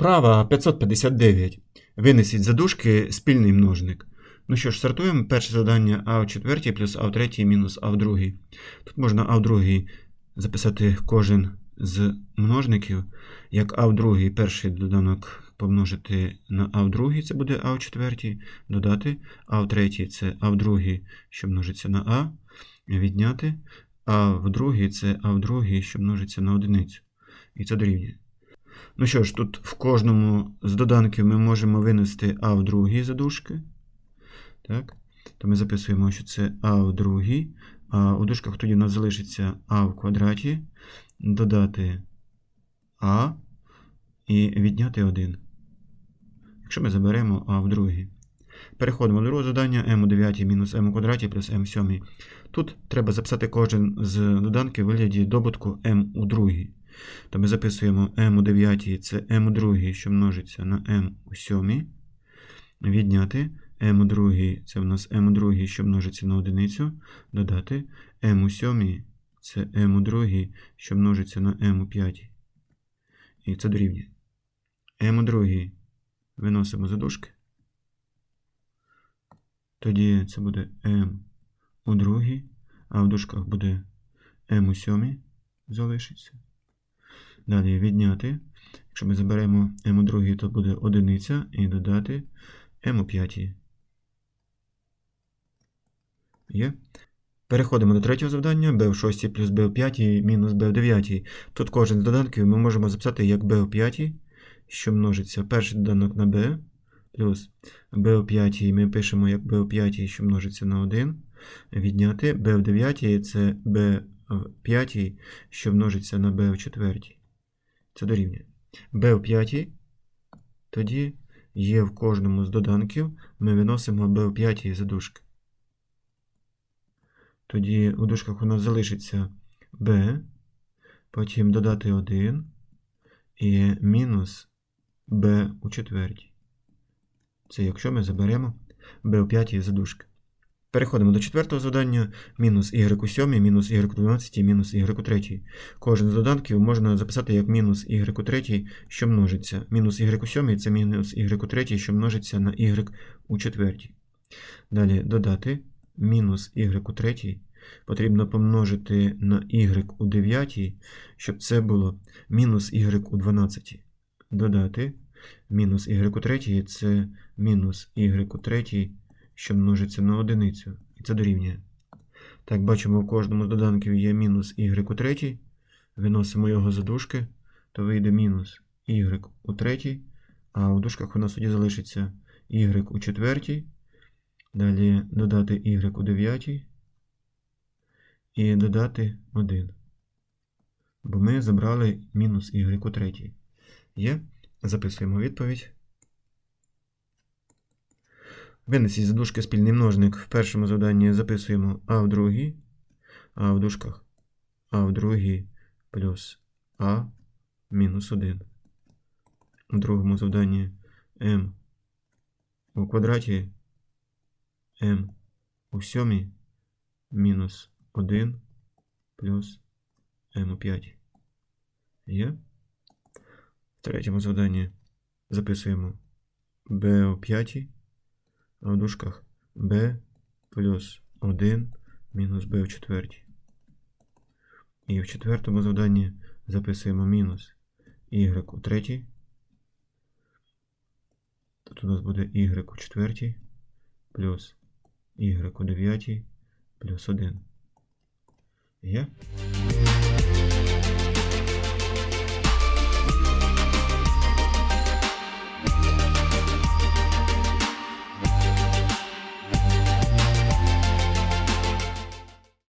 Вправа 559. Винесіть за дужки спільний множник. Ну що ж, сортуємо перше завдання а в четвертій плюс а в третій мінус а в другій. Тут можна а в другій записати кожен з множників, як а в другій перший доданок помножити на а в другій, це буде а в четвертій, додати а в третій це а в другій, що множиться на а, відняти, а в другій це а в другій, що множиться на одиницю. І це дорівнює. Ну що ж, тут в кожному з доданків ми можемо винести а в другій задушки. Так? То ми записуємо, що це а в другій. А у дужках тоді у нас залишиться а в квадраті, додати а і відняти 1. Якщо ми заберемо а в другій. Переходимо до другого завдання m у 9 мінус m у квадраті плюс m у 7. Тут треба записати кожен з доданків у вигляді добутку m у другій. То ми записуємо m у 9 це m у другій, що множиться на m у 7. Відняти m у другій це в нас m у другій, що множиться на одиницю. Додати m у 7 це m у другій, що множиться на m у 5. І це дорівнює. m у другій виносимо за дужки. Тоді це буде m у другій, а в дужках буде m у 7 залишиться. Далі відняти. Якщо ми заберемо m у другій, то буде одиниця і додати m у п'ятій. Є. Переходимо до третього завдання b в 6 плюс b в 5 мінус b в 9. Тут кожен з доданків ми можемо записати як b в 5, що множиться перший доданок на b, плюс b в 5 ми пишемо як b в 5, що множиться на 1. Відняти b в 9 це b в 5, що множиться на b в 4. Це дорівнює. b в 5, тоді є в кожному з доданків, ми виносимо b в 5 за дужки. Тоді у дужках у нас залишиться b, потім додати 1 і мінус b у четвертій. Це якщо ми заберемо b у п'ятій за дужки. Переходимо до четвертого завдання. Мінус y у 7, мінус y у 12, мінус y у 3. Кожен з доданків можна записати як мінус y у 3, що множиться. Мінус y у 7 це мінус y у 3, що множиться на y у 4. Далі додати мінус y у 3 потрібно помножити на y у 9, щоб це було мінус y у 12. Додати мінус y у 3 це мінус y у 3, що множиться на одиницю. І це дорівнює. Так, бачимо, в кожному з доданків є мінус y у 3. Виносимо його за дужки, то вийде мінус y у 3, а у дужках у нас тоді залишиться y у 4. Далі додати y у 9 і додати 1. Бо ми забрали мінус y у 3. Є. Записуємо відповідь. Винесіть за дужки спільний множник. В першому завданні записуємо а в другій, а в дужках а в другій плюс а мінус 1. У другому завданні m у квадраті m у сьомій мінус 1 плюс m у 5. Є. В третьому завданні записуємо b у 5, а в дужках b плюс 1 мінус b у 4. І в четвертому завданні записуємо мінус y у 3. Тут у нас буде y у 4 плюс y у 9 плюс 1. Є?